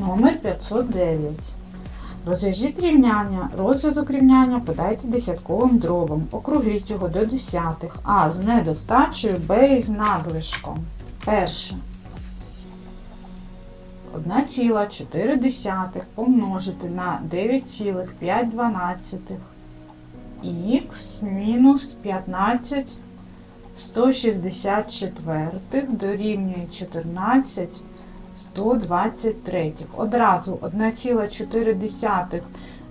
Номер 509. Розв'яжіть рівняння. Розв'язок рівняння подайте десятковим дробом. Округліть його до десятих. А з недостачею, Б із надлишком. Перше. 1,4 помножити на 9,5 х мінус 15 164 дорівнює 14 123. Одразу 1,4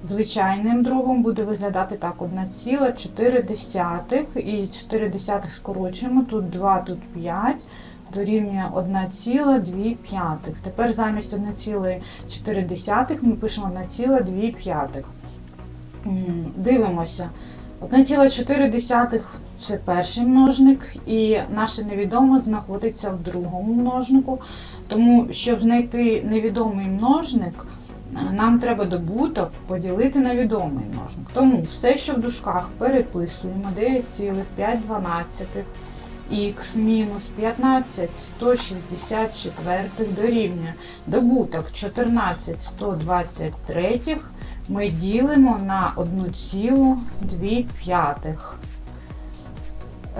звичайним дробом буде виглядати так: 1,4 і 4 скорочуємо. Тут 2, тут 5. Дорівнює 1,2. Тепер замість 1,4 ми пишемо 1,2 Дивимося. 1,4 це перший множник, і наше невідоме знаходиться в другому множнику. Тому, щоб знайти невідомий множник, е, нам треба добуток поділити на відомий множник. Тому все, що в дужках переписуємо 9,5 х мінус 15 164 дорівнює добуток 14 123 ми ділимо на 1,2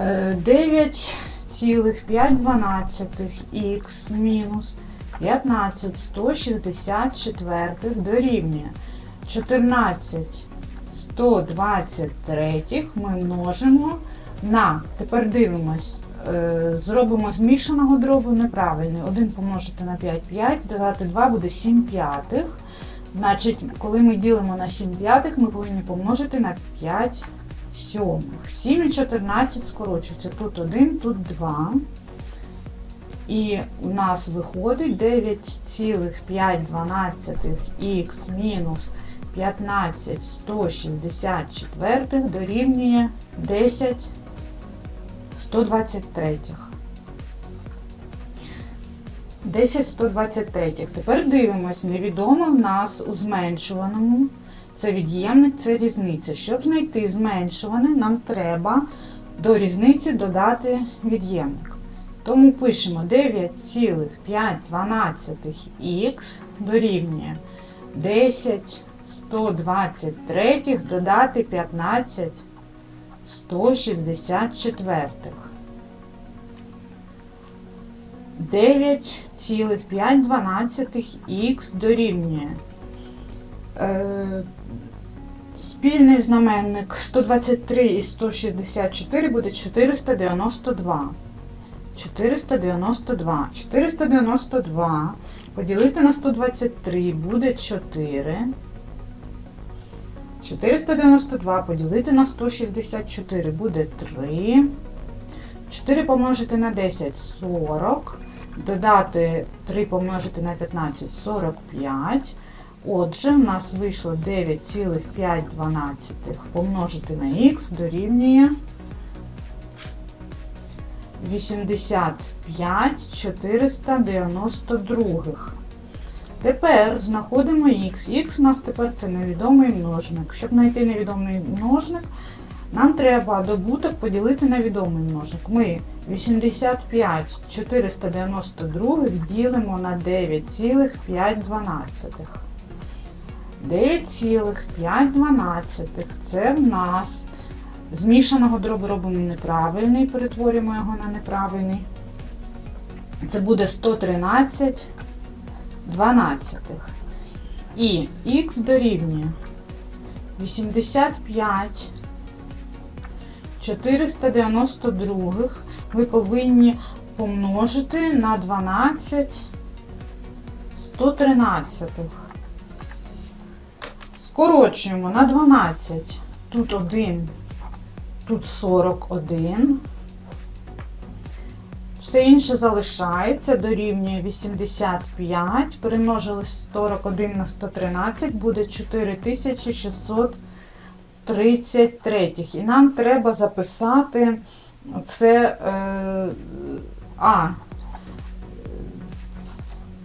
п'ятих. Е, 9,5 х мінус 15 164 дорівнює 14 123 ми множимо на, тепер дивимось, е, зробимо змішаного дробу неправильний. 1 помножити на 5 5, додати 2 буде 7 п'ятих. Значить, коли ми ділимо на 7 п'ятих, ми повинні помножити на 5 сьомих. 7 і 14 скорочується. Тут 1, тут 2. І у нас виходить 9,5 х мінус 15 164 дорівнює 10 123. 10 123. Тепер дивимось, невідомо в нас у зменшуваному. Це від'ємник, це різниця. Щоб знайти зменшуване, нам треба до різниці додати від'ємник. Тому пишемо 9,5 х дорівнює 10 123 додати 15 164. 9,5 х дорівнює. Спільний знаменник 123 і 164 буде 492. 492. 492 поділити на 123 буде 4. 492 поділити на 164 буде 3. 4 помножити на 10 40. Додати 3 помножити на 15 45. Отже, у нас вийшло 9,5 помножити на х дорівнює 85 492. Тепер знаходимо х. Х у нас тепер це невідомий множник. Щоб знайти невідомий множник, нам треба добуток поділити на відомий множник. Ми 85 492 ділимо на 9,5. 9,5 це в нас змішаного дробу робимо неправильний, перетворюємо його на неправильний. Це буде 113 дванадцятих. І х дорівнює 85 492 ви повинні помножити на 12 113. Скорочуємо на 12. Тут 1, тут 41. Все інше залишається, дорівнює 85. Перемножили 41 на 113, буде 4633. І нам треба записати це е, А.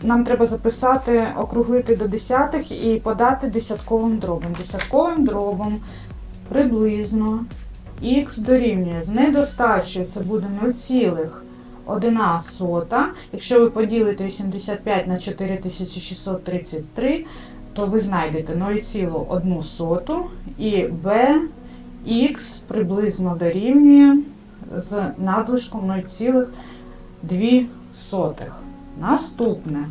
Нам треба записати, округлити до десятих і подати десятковим дробом. Десятковим дробом приблизно х дорівнює з недостачею, це буде 0,1 1 сота. Якщо ви поділите 85 на 4633, то ви знайдете 0,1 соту і bx приблизно дорівнює з надлишком 0,2 сотих. Наступне.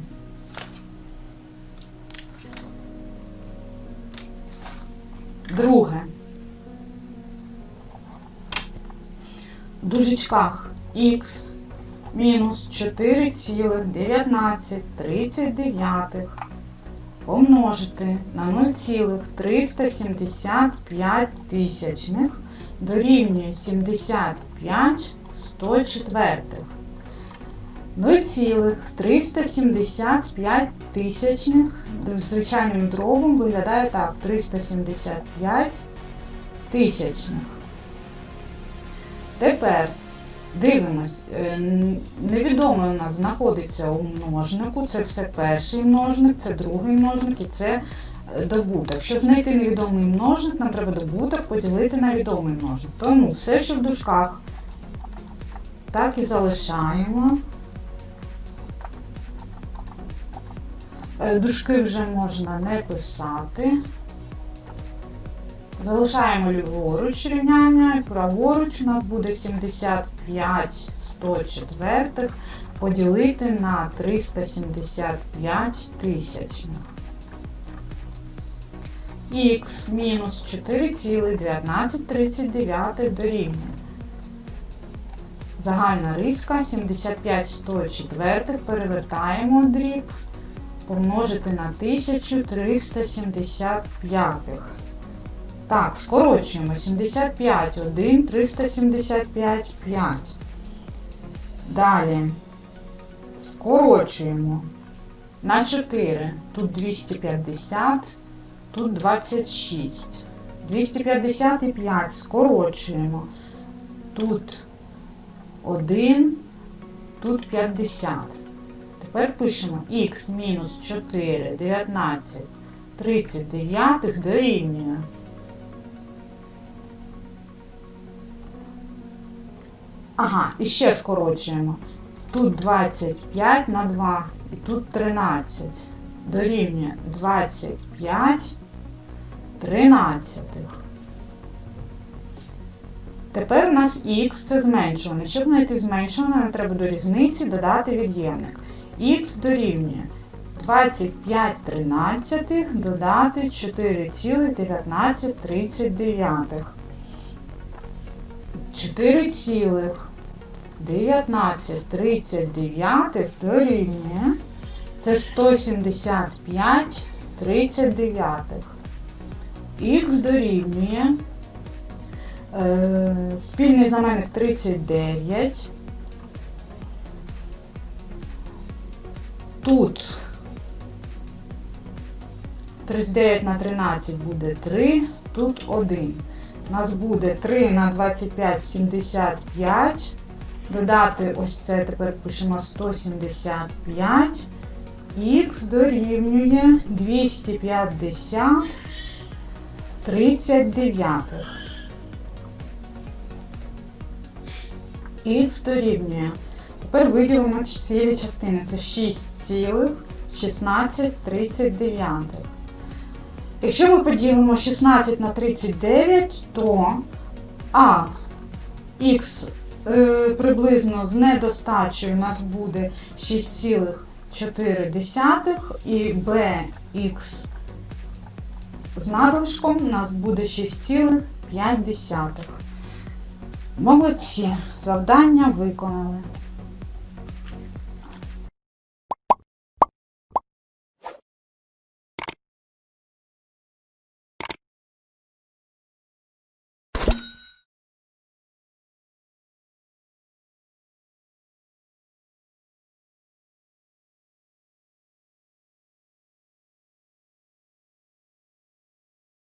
Друге. В дужечках х мінус 4,1939 помножити на 0,375 тисячних дорівнює 75 104. 0,375 тисячних звичайним дробом виглядає так 375 тисячних. Тепер дивимось, е, невідоме у нас знаходиться у множнику, це все перший множник, це другий множник і це е, добуток. Щоб знайти невідомий множник, нам треба добуток поділити на відомий множник. Тому все, що в дужках, так і залишаємо. Е, Дужки вже можна не писати. Залишаємо ліворуч рівняння, і праворуч у нас буде 75 104 поділити на 375 тисячних. Х мінус 4,1939 дорівнює. Загальна риска 75 104 перевертаємо дріб помножити на 1375. Так, скорочуємо 75, 1, 375, 5. Далі скорочуємо на 4. Тут 250, тут 26. 250 і 5 скорочуємо. Тут 1, тут 50. Тепер пишемо х мінус 4, 19, 39 дорівнює. Ага, і ще скорочуємо. Тут 25 на 2 і тут 13. Дорівнює 25 тринадцятих. Тепер у нас х це зменшуване. Щоб знайти зменшуване, нам треба до різниці додати від'ємник. Х дорівнює 25 тринадцятих додати 4,1939. 4,1939 дорівнює. Це 175 39. Х дорівнює. Е, спільний знаменник 39. Тут 39 на 13 буде 3, тут 1. У нас буде 3 на 25 75. Додати ось це тепер пишемо 175. Х дорівнює 250 39. Х дорівнює. Тепер виділимо цілі частини. Це 6,1639. Якщо ми поділимо 16 на 39, то А х е, приблизно з недостачею у нас буде 6,4 і bx з надлишком у нас буде 6,5. Молодці, завдання виконали.